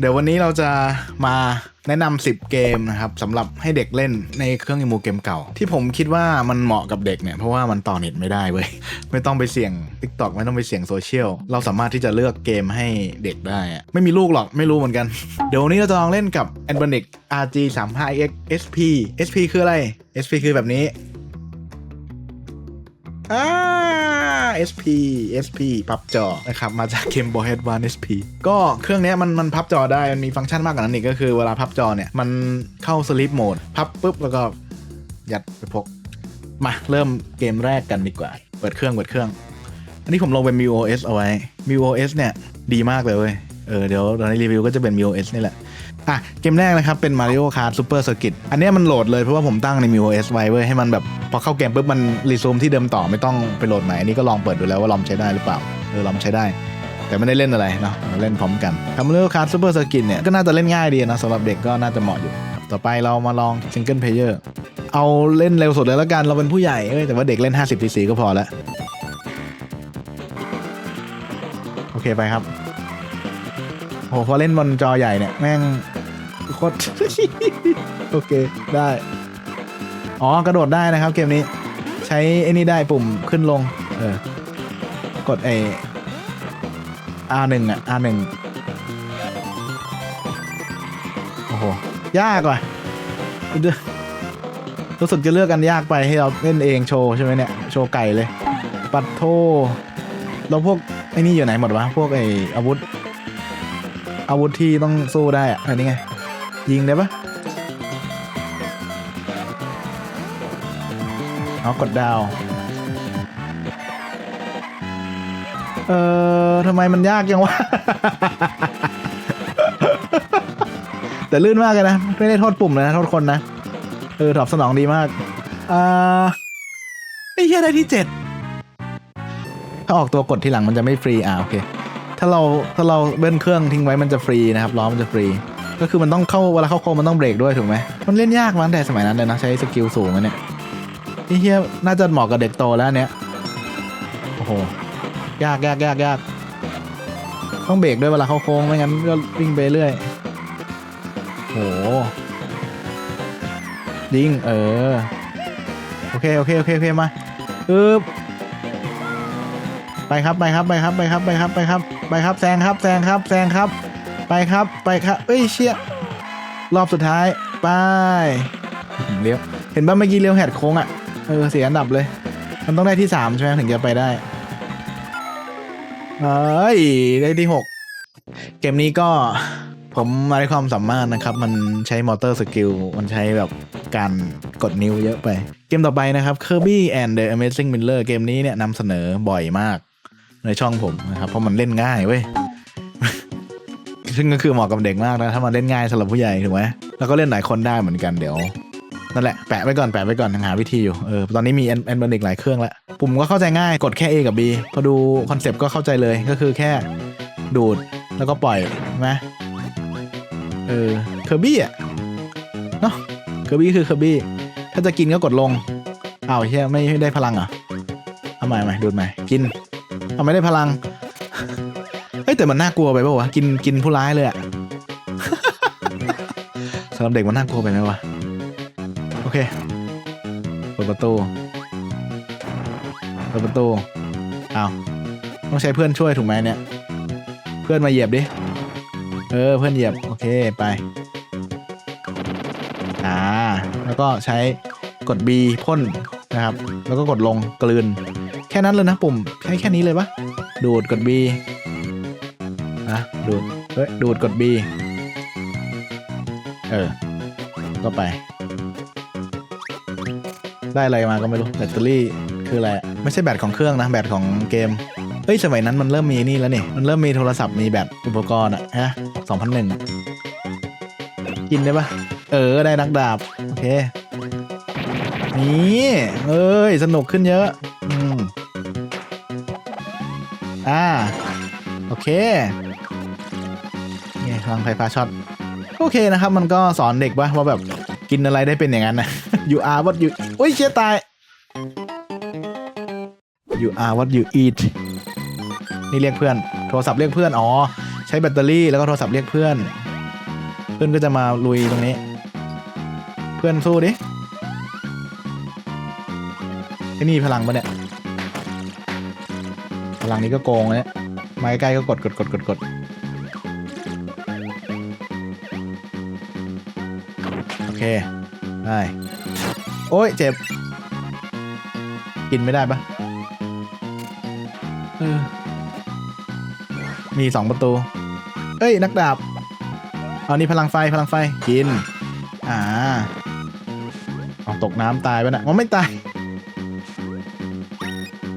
เดี๋ยววันนี้เราจะมาแนะนำ10 เกมนะครับสำหรับให้เด็กเล่นในเครื่องอิมูเกมเก่า ที่ผมคิดว่ามันเหมาะกับเด็กเนี่ย เพราะว่ามันต่อเน็ตไม่ได้เว้ย ไม่ต้องไปเสี่ยง TikTok ไม่ต้องไปเสี่ยงโซเชียล เราสามารถที่จะเลือกเกมให้เด็กได้ ไม่มีลูกหรอกไม่รู้เหมือนกัน เดี๋ยววันนี้เราจะลองเล่นกับ a n b a n i c RG 3 5 X SP SP คืออะไร SP คือแบบนี้อ่า SP SP พับจอนะครับมาจาก Game Boy Advance SP ก็เครื่องนี้มันมันพับจอได้ มันมีฟังก์ชันมากกว่านั้นอีกก็คือเวลาพับจอเนี่ย มันเข้า Sleep Mode พับปุ๊บ แล้วก็ยัดไปพก มาเริ่มเกมแรกกันดีกว่า เปิดเครื่องเปิดเครื่อง อันนี้ผมลงเป็น MIUOS เอาไว้ MIUOS เนี่ยดีมากเลยเว้ยเออเดี๋ยวในรีวิวก็จะเป็น MIUOS นี่แหละ อะเกมแรกนะครับเป็น Mario Kart Super Circuit อันเนี้ยมันโหลดเลยเพราะว่าผมตั้งใน MIUOS ไว้เว้ยให้มันแบบ พอเข้าเกมปุ๊บมันรีซูมที่เดิมต่อไม่ต้องไปโหลดใหม่อันนี้ก็ลองเปิดดูแล้วว่าลองใช้ได้หรือเปล่าเออลองใช้ได้ แต่ไม่ได้เล่นอะไรเนาะเราเล่นพร้อมกัน Mario Kart Super Circuit เนี่ยก็น่าจะเล่นง่ายดีนะสำหรับเด็กก็น่าจะเหมาะอยู่ ต่อไปเรามาลอง Single Player เอาเล่นเร็วสุดเลยแล้วกันเราเป็นผู้ใหญ่เอ้ยแต่ว่าเด็กเล่น 50 cc ก็พอแล้วโอเคไปครับโหพอเล่นบนจอใหญ่เนี่ยแม่ง โคตรโอเคได้ อ๋อกระโดดได้นะครับเกมนี้ ใช้ไอ้นี่ได้ปุ่มขึ้นลง เออกดไอ้ R1 อะ R1 โอ้โห ยากว่ะรู้สึกจะเลือกกันยากไปให้เราเล่นเองโชว์ใช่ไหมเนี่ย โชว์ไก่เลย ปัดโทแล้วพวกไอ้นี่อยู่ไหนหมดวะ พวกไออาวุธ อาวุธที่ต้องสู้ได้อะอันนี้ไง ยิงได้ปะเอากดดาว เออทำไมมันยากยังวะ แต่ลื่นมากเลยนะ ไม่ได้โทษปุ่มเลยนะโทษคนนะ เออตอบสนองดีมาก อ่าไอ้เหี้ยได้ที่เจ็ดถ้าออกตัวกดทีหลังมันจะไม่ฟรี อ่าโอเค ถ้าเราถ้าเราเบิ้ลเครื่องทิ้งไว้มันจะฟรีนะครับล้อมันจะฟรี ก็คือมันต้องเข้าเวลาเข้าโค้งมันต้องเบรกด้วยถูกไหมมันเล่นยากมั้งแต่สมัยนั้นเลยนะใช้สกิลสูงอะเนี่ยไอ้เฮียน่าจะเหมาะกับเด็กโตแล้วเนี่ยโอ้โหยากยากยากยากต้องเบรกด้วยเวลาเข้าโค้งไม่งั้นก็วิ่งไปเรื่อยโหยิงเออโอเคโอเคโอเคโอเคมาอึบไปครับไปครับไปครับไปครับไปครับไปครับไปครับแซงครับแซงครับแซงครับ ไปครับไปครับเอ้ยเชี่ยรอบสุดท้ายไปเลี้ยวเห็นป่ะเมื่อกี้เลี้ยวแหกโค้งอะเออเสียอันดับเลย มันต้องได้ที่สามใช่ไหมถึงจะไปได้เอ้ยได้ที่หกเกมนี้ก็ผมมาได้ความสามารถนะครับ มันใช้มอเตอร์สกิล มันใช้แบบการกดนิ้วเยอะไป เกมต่อไปนะครับ Kirby and the Amazing Miller เกมนี้เนี่ยนำเสนอบ่อยมากในช่องผมนะครับ เพราะมันเล่นง่ายเว้ย ซึ่งก็คือเหมาะกับเด็กมากนะถ้ามันเล่นง่ายสำหรับผู้ใหญ่ถูกไหมแล้วก็เล่นหลายคนได้เหมือนกันเดี๋ยวนั่นแหละแปะไว้ก่อนแปะไว้ก่อนหาวิธีอยู่เออตอนนี้มีแอนแอนเบอร์นิกหลายเครื่องแล้วปุ่มก็เข้าใจง่ายกดแค่ A กับ B พอดูคอนเซปต์ก็เข้าใจเลยก็คือแค่ดูดแล้วก็ปล่อยใช่ไหมเออเคอร์บี้อะเนาะเคอร์บี้คือเคอร์บี้ถ้าจะกินก็กดลงอ้าวเฮียไม่ไม่ได้พลังเหรอะทำไมไม่ดูดไหม่กินเอาไม่ได้พลัง เอ้ยแต่มันน่ากลัวไปเปล่าวะกินกินผู้ร้ายเลยอะสำหรับเด็กมันน่ากลัวไปไหมวะโอเคเปิดประตูเปิดประตูอ้าวต้องใช้เพื่อนช่วยถูกไหมเนี่ย เพื่อนมาเหยียบดิเออเพื่อนเหยียบโอเคไปอ่าแล้วก็ใช้กด B พ่นนะครับ แล้วก็กดลงกลืน แค่นั้นเลยนะปุ่มใช้แค่นี้เลยปะดูดกด B ะดูดเฮ้ยดูดกด B เออ ก็ไป ได้อะไรมาก็ไม่รู้แบตเตอรี่คืออะไรไม่ใช่แบตของเครื่องนะ แบตของเกมเฮ้ยสมัยนั้นมันเริ่มมีนี่แล้วนี่ มันเริ่มมีโทรศัพท์มีแบตอุปกรณ์อะฮะสองพันหนึ่งกินได้ปะเออได้นักดาบ โอเค นี่เอ้ย สนุกขึ้นเยอะ อืมอ่า โอเค พลังไฟฟ้าช็อตโอเคนะครับมันก็สอนเด็กว่าว่าแบบกินอะไรได้เป็นอย่างนั้นนะ you are what you อุ้ยเชี่ยตาย you are what you eat นี่เรียกเพื่อน โทรศัพท์เรียกเพื่อน อ๋อ ใช้แบตเตอรี่แล้วก็โทรศัพท์เรียกเพื่อน เพื่อนก็จะมาลุยตรงนี้ เพื่อนสู้ดิไอ้นี่พลังปะเนี่ย พลังนี้ก็โกงเลยเนี่ยมาใกล้ๆก็กดกดกดกดกด เค ได้ โอ้ยเจ็บ กินไม่ได้ปะเออมีสองประตู เอ้ย นักดาบ เอานี่พลังไฟพลังไฟ กิน อ่าเอาตกน้ำตายไปนะมันไม่ตาย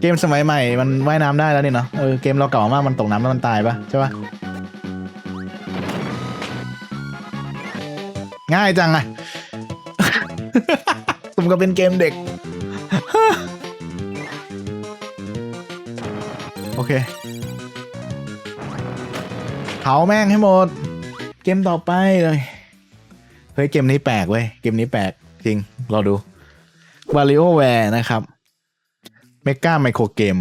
เกมสมัยใหม่ มันว่ายน้ำได้แล้วนี่เนาะ เออ เกมเราเก่ามาก มันตกน้ำแล้วมันตายปะใช่ปะง่ายจังอะ มกับเป็นเกมเด็ก โอเคเผาแม่งให้หมด เกมต่อไปเลย เฮ้ย เกมนี้แปลกเว้ย เกมนี้แปลก จริง รอดู w a r i o w a r e นะครับเมกาไมโครเกม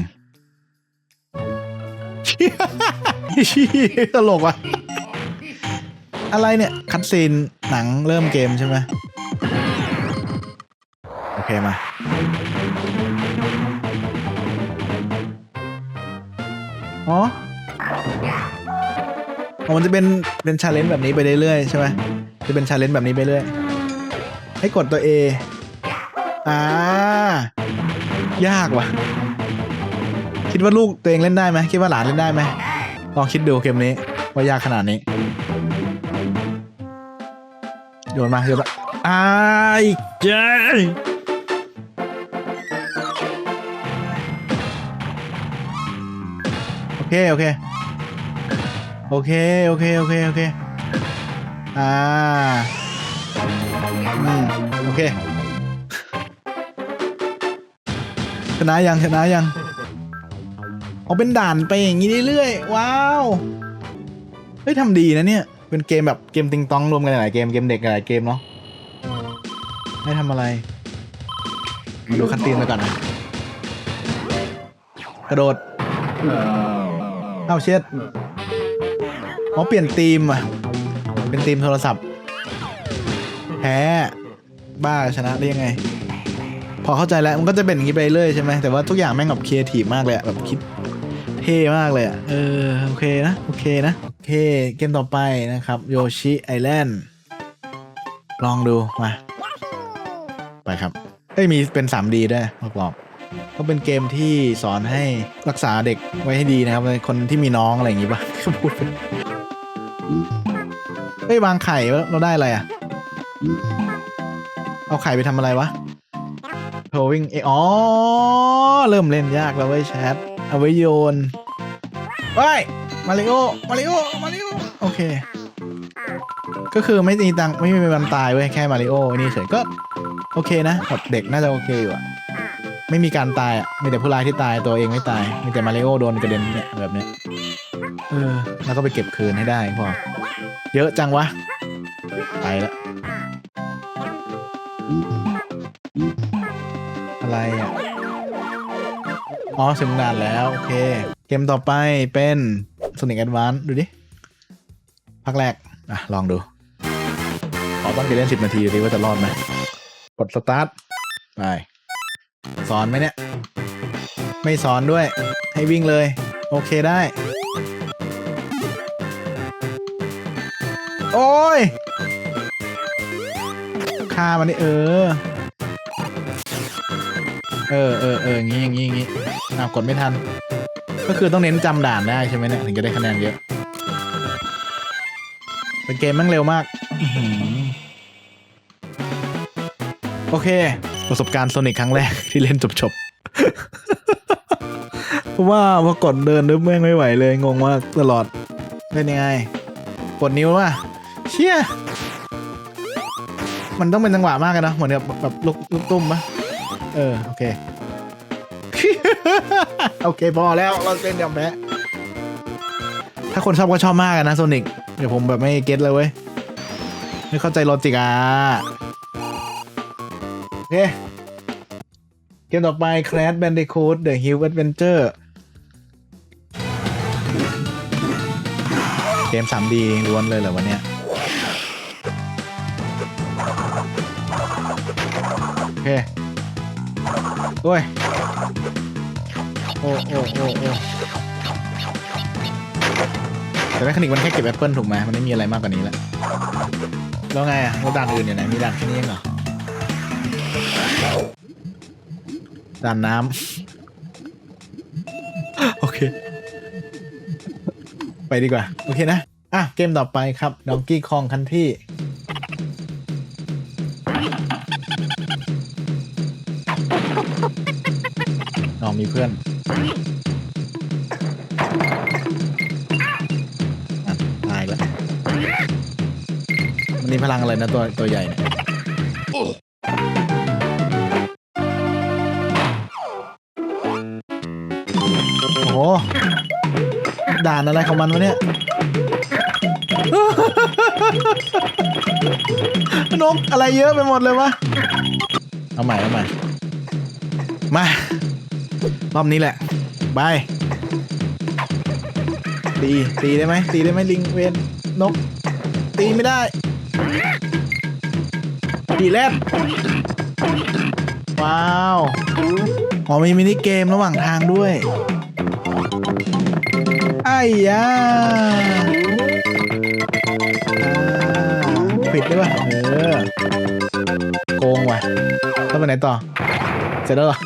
ตลกว่ะ อะไรเนี่ย คัดซีนหนังเริ่มเกมใช่ไหม โอเคมา อ๋ออ๋อมันจะเป็นเป็นชาเลนจ์แบบนี้ไปเรื่อยๆใช่ไหมจะเป็นชาเลนจ์แบบนี้ไปเรื่อย ให้กดตัว A อ่ายากว่ะ คิดว่าลูกตัวเองเล่นได้ไหมคิดว่าหลานเล่นได้ไหมลองคิดดูเกมนี้ ว่ายากขนาดนี้ โยนมาโยนมาอ้ายเจ้ เคโอเคโอเคโอเคโอเคโอเคอ่าอืมโอเคชนะยังชนะยังเอาเป็นด่านไปอย่างนี้เรื่อยๆว้าวเฮ้ยทำดีนะเนี่ยเป็นเกมแบบเกมติงตองรวมกันหลายเกมเกมเด็กหลายเกมเนาะให้ทำอะไรมาดูคันตีนไปก่อนนะกระโดด เอ้าเช็ดอ๋อเปลี่ยนธีมอะ เป็นธีมโทรศัพท์ แพ้บ้าชนะได้ยังไง พอเข้าใจแล้วมันก็จะเป็นอย่างนี้ไปเรื่อยใช่ไหมแต่ว่าทุกอย่างแม่งแบบครีเอทีฟมากเลยแบบคิดเท่มากเลยอะเออ โอเคนะ โอเคนะ โอเค เกมต่อไปนะครับโยชิไอแลนด์ลองดู มา ไปครับ เอ้ย มีเป็น 3D ด้วยบอก ก็เป็นเกมที่สอนให้รักษาเด็กไว้ให้ดีนะครับ คนที่มีน้องอะไรอย่างงี้ป่ะพูดไปเฮ้ยวางไข่เราได้อะไรอะ เอาไข่ไปทำอะไรวะโทวิ่งเออ๋อ เริ่มเล่นยากแล้วเว้ยแชท เอาไว้โยนเฮ้ยมาริโอ มาริโอ มาริโอ โอเค ก็คือไม่มีตังค์ไม่มีวันตายเว้ย แค่มาริโอนี่เฉยก็ โอเคนะแบบเด็กน่าจะโอเคอยู่อะ ไม่มีการตายอะมีแต่ผู้ร้ายที่ตายตัวเองไม่ตายมีแต่มาริโอโดนกระเด็นเนี่ยแบบเนี้ยเออแล้วก็ไปเก็บคืนให้ได้พอเยอะจังวะ ไปล้วอะไรอะอ๋อถึงด่านแล้ว โอเค เกมต่อไปเป็น Sonic Advance ดูดิภาคแรก อะ ลองดู ขอต้องไปเล่นสิบนาทีดูว่าจะรอดไหมกดสตาร์ท ไป สอนไหมเนี่ย ไม่สอนด้วย ให้วิ่งเลย โอเคได้ โอ้ยฆ่ามันนี่เออ เออเออเอออย่างงี้อย่างงี้อย่างงี้อ้าวกดไม่ทัน ก็คือต้องเน้นจำด่านได้ใช่ไหมเนี่ย ถึงจะได้คะแนนเยอะ เป็นเกมแม่งเร็วมาก โอเค ประสบการณ์โซนิกครั้งแรกที่เล่นจบจบๆ เพราะว่าพอกดเดินนึกแม่งไม่ไหวเลยงงมากตลอด เล่นยังไง กดนิ้วว่ะเชี่ยมันต้องเป็นจังหวะมากเลยนะเหมือนกับแบบลูกลูกตุ้มปะเออ โอเค โอเค พอแล้วเราเล่นยอมแพ้ถ้าคนชอบก็ชอบมากนะโซนิกเดี๋ยวผมแบบไม่เก็ตเลยเว้ย ไม่เข้าใจโลจิกอะ เค เกมต่อไป Crash Bandicoot The Hill Adventure เกมสามดีล้วนเลยเหรอวันเนี้ยโอเคโอ้ยโอ้โอ้โอ้โอ้แต่แมคานิกมันแค่เก็บแอปเปิลถูกไหมมันไม่มีอะไรมากกว่านี้แล้วแล้วไงอะแล้วด่านอื่นอยู่ไหนมีด่านแค่นี้เองเหรอ ด่านน้ำ โอเค ไปดีกว่า โอเคนะ อะ เกมต่อไปครับดองกี้คองคันที่น้องมีเพื่อนอะตายแล้วมันมีพลังอะไรนะตัวตัวใหญ่เนี่ย ด่านอะไรของมันวะเนี่ยนกอะไรเยอะไปหมดเลยวะ เอาใหม่เอาใหม่ มา รอบนี้แหละบายตี ตีได้ไหม ตีได้ไหมลิงเวนนก ตีไม่ได้ ตีแรดว้าว อ๋อมีมินิเกมระหว่างทางด้วย อ้ยาปิดได้ป่ะ เออ โกงว่ะต้องไปไหนต่อ เสร็จแล้วเหรอ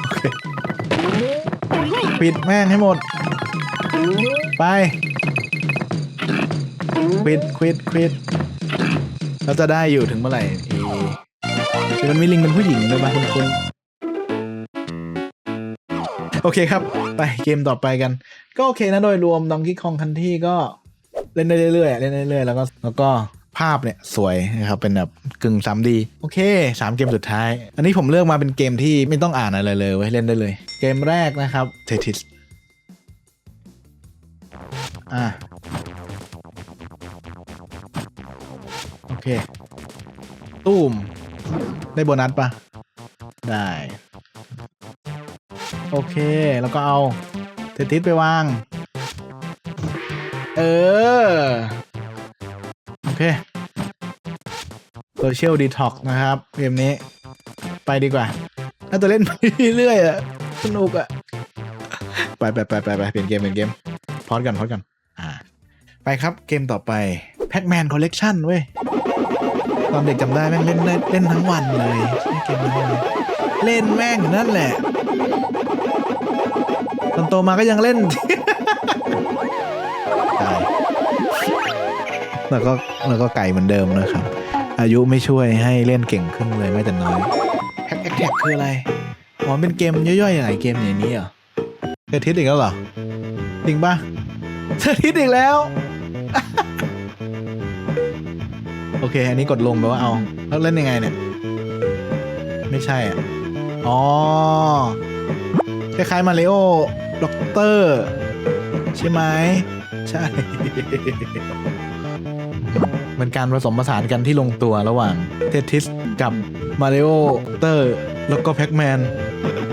ปิดแม่งให้หมด ไป ควิด ควิด ควิด เราจะได้อยู่ถึงเมื่อไหร่เอคือมันมีลิงเป็นผู้หญิงด้วยป่ะคุณคุณ โอเคครับ ไปเกมต่อไปกัน ก็โอเคนะโดยรวมดองกี้คองคันที่ก็เล่นได้เรื่อยๆเล่นได้เรื่อยๆแล้วก็แล้วก็ภาพเนี่ยสวยนะครับเป็นแบบกึ่ง 3D โอเคสามเกมสุดท้าย อันนี้ผมเลือกมาเป็นเกมที่ไม่ต้องอ่านอะไรเลยไว้เล่นได้เลย เกมแรกนะครับเททิสอะโอเค ตูมได้โบนัสปะได้ โอเค แล้วก็เอาเททิสไปวาง เออ โอเคโซเชียลดีท็อกนะครับ เกมนี้ ไปดีกว่า น่าจะเล่นไปเรื่อยๆอะสนุกอะไปไปไปไปไปเปลี่ยนเกมเปลี่ยนเกม พอดกันพอดกัน อ่า ไปครับเกมต่อไป Pac-Man Collection เว้ย ตอนเด็กจำได้แม่งเล่นเล่นทั้งวันเลยใช่เกมนี้เลยเล่นแม่งนั่นแหละ ตอนโตมาก็ยังเล่นตายแล้วก็แล้วก็ไก่เหมือนเดิมนะครับ อายุไม่ช่วยให้เล่นเก่งขึ้นเลยแม้แต่น้อยแท็กแท็กคืออะไรอ๋อเป็นเกมย่อยๆอย่างไรเกมอย่างนี้เหรอเททิสอีกแล้วเหรอจริงปะเททิสอีกแล้ว โอเค อันนี้กดลงแปลว่าเอาแล้วเล่นยังไงเนี่ย ไม่ใช่อะอ๋อคล้ายๆมาริโอ ด็อกเตอร์ ใช่ไหมใช่ เป็นการผสมผสานกันที่ลงตัวระหว่างเททิสกับมาริโอเตอร์ แล้วก็แพ็กแมน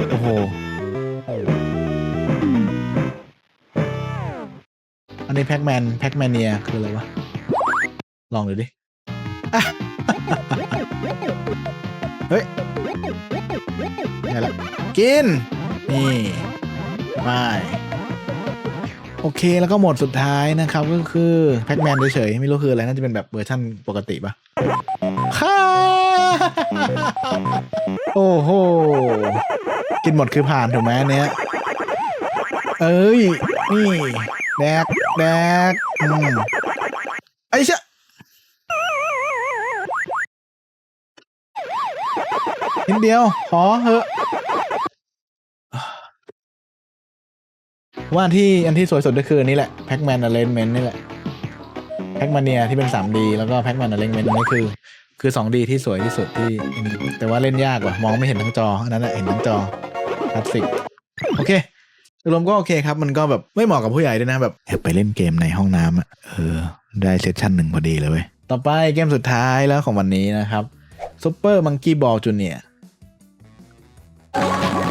โอ้โห อันนี้แพ็กแมนแพ็กแมนเนียคืออะไรวะ ลองดูดิ เฮ้ยไงละกิน นี่ ไปโอเคแล้วก็หมดสุดท้ายนะครับก็คือแพ็กแมนเฉยๆไม่รู้คืออะไรน่าจะเป็นแบบเวอร์ชั่นปกติปะค่ะโอ้โหกินหมดคือผ่านถูกไหมเนี้ยเอ้ยนี่แดกแดกอืมไอ้เชะนิดเดียวขอเหอะ ว่าที่อันที่สวยสุดก็คืออันนี้แหละ Pac-Man Arrangement นี่แหละ Pac-Mania ที่เป็น 3D แล้วก็ Pac-Man Arrangement อันนี้คือ คือ 2D ที่สวยที่สุดที่มีแต่ว่าเล่นยากว่ะมองไม่เห็นทั้งจออันนั้นแหละเห็นทั้งจอคลาสสิกโอเครวมก็โอเคครับ มันก็แบบไม่เหมาะกับผู้ใหญ่ด้วยนะแบบแอบไปเล่นเกมในห้องน้ำอะเออ ได้เซสชั่นหนึ่งพอดีเลยเว้ยต่อไปเกมสุดท้ายแล้วของวันนี้นะครับ Super Monkey Ball Junior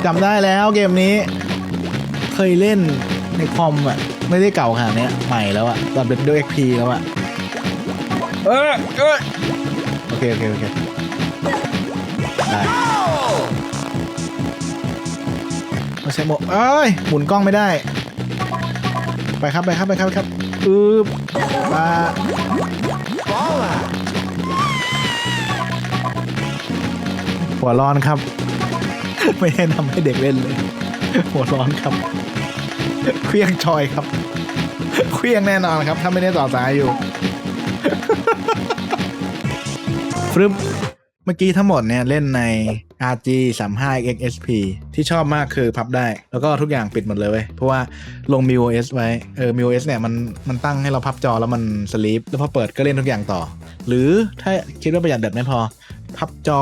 จำได้แล้วเกมนี้ เคยเล่นในคอมอะ ไม่ได้เก่าขนาดเนี้ยใหม่แล้วอะ ตอนเป็นด้วย XP แล้วอะเออเออโอเค โอเค โอเค ได้ไม่ใช่โมเอ้ย หมุนกล้องไม่ได้ ไปครับ ไปครับ ไปครับไปครับอืบมาหัวร้อนครับ ไม่ให้ทำให้เด็กเล่นเลย หัวร้อนครับ เครื่องชอยครับ เครื่องแน่นอนครับ ถ้าไม่ได้ต่อสายอยู่ฟรึบเมื่อกี้ทั้งหมดเนี่ยเล่นใน RG 3 5 XSP ที่ชอบมากคือพับได้ แล้วก็ทุกอย่างปิดหมดเลยเว้ยเพราะว่าลง MIUOS ไว้ เออ MIUOS เนี่ยมันมันตั้งให้เราพับจอแล้วมันสลีปแล้วพอเปิดก็เล่นทุกอย่างต่อ หรือถ้าคิดว่าประหยัดเด็ดไม่พอ พับจอ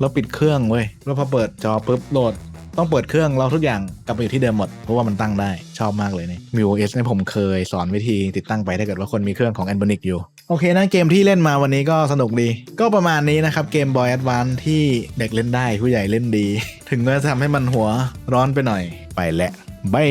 แล้วปิดเครื่องเว้ยแล้วพอเปิดจอปุ๊บโหลด ต้องเปิดเครื่องเราทุกอย่างกลับไปอยู่ที่เดิมหมด เพราะว่ามันตั้งได้ชอบมากเลยเนี่ MIUOS เนี่ยผมเคยสอนวิธีติดตั้งไปถ้าเกิดว่าคนมีเครื่องของแอนบอนิกอยู่ โอเคนะเกมที่เล่นมาวันนี้ก็สนุกดี ก็ประมาณนี้นะครับ เกมบอยแอดวานที่เด็กเล่นได้ผู้ใหญ่เล่นดี ถึงแม้จะทำให้มันหัวร้อนไปหน่อยไปและบาย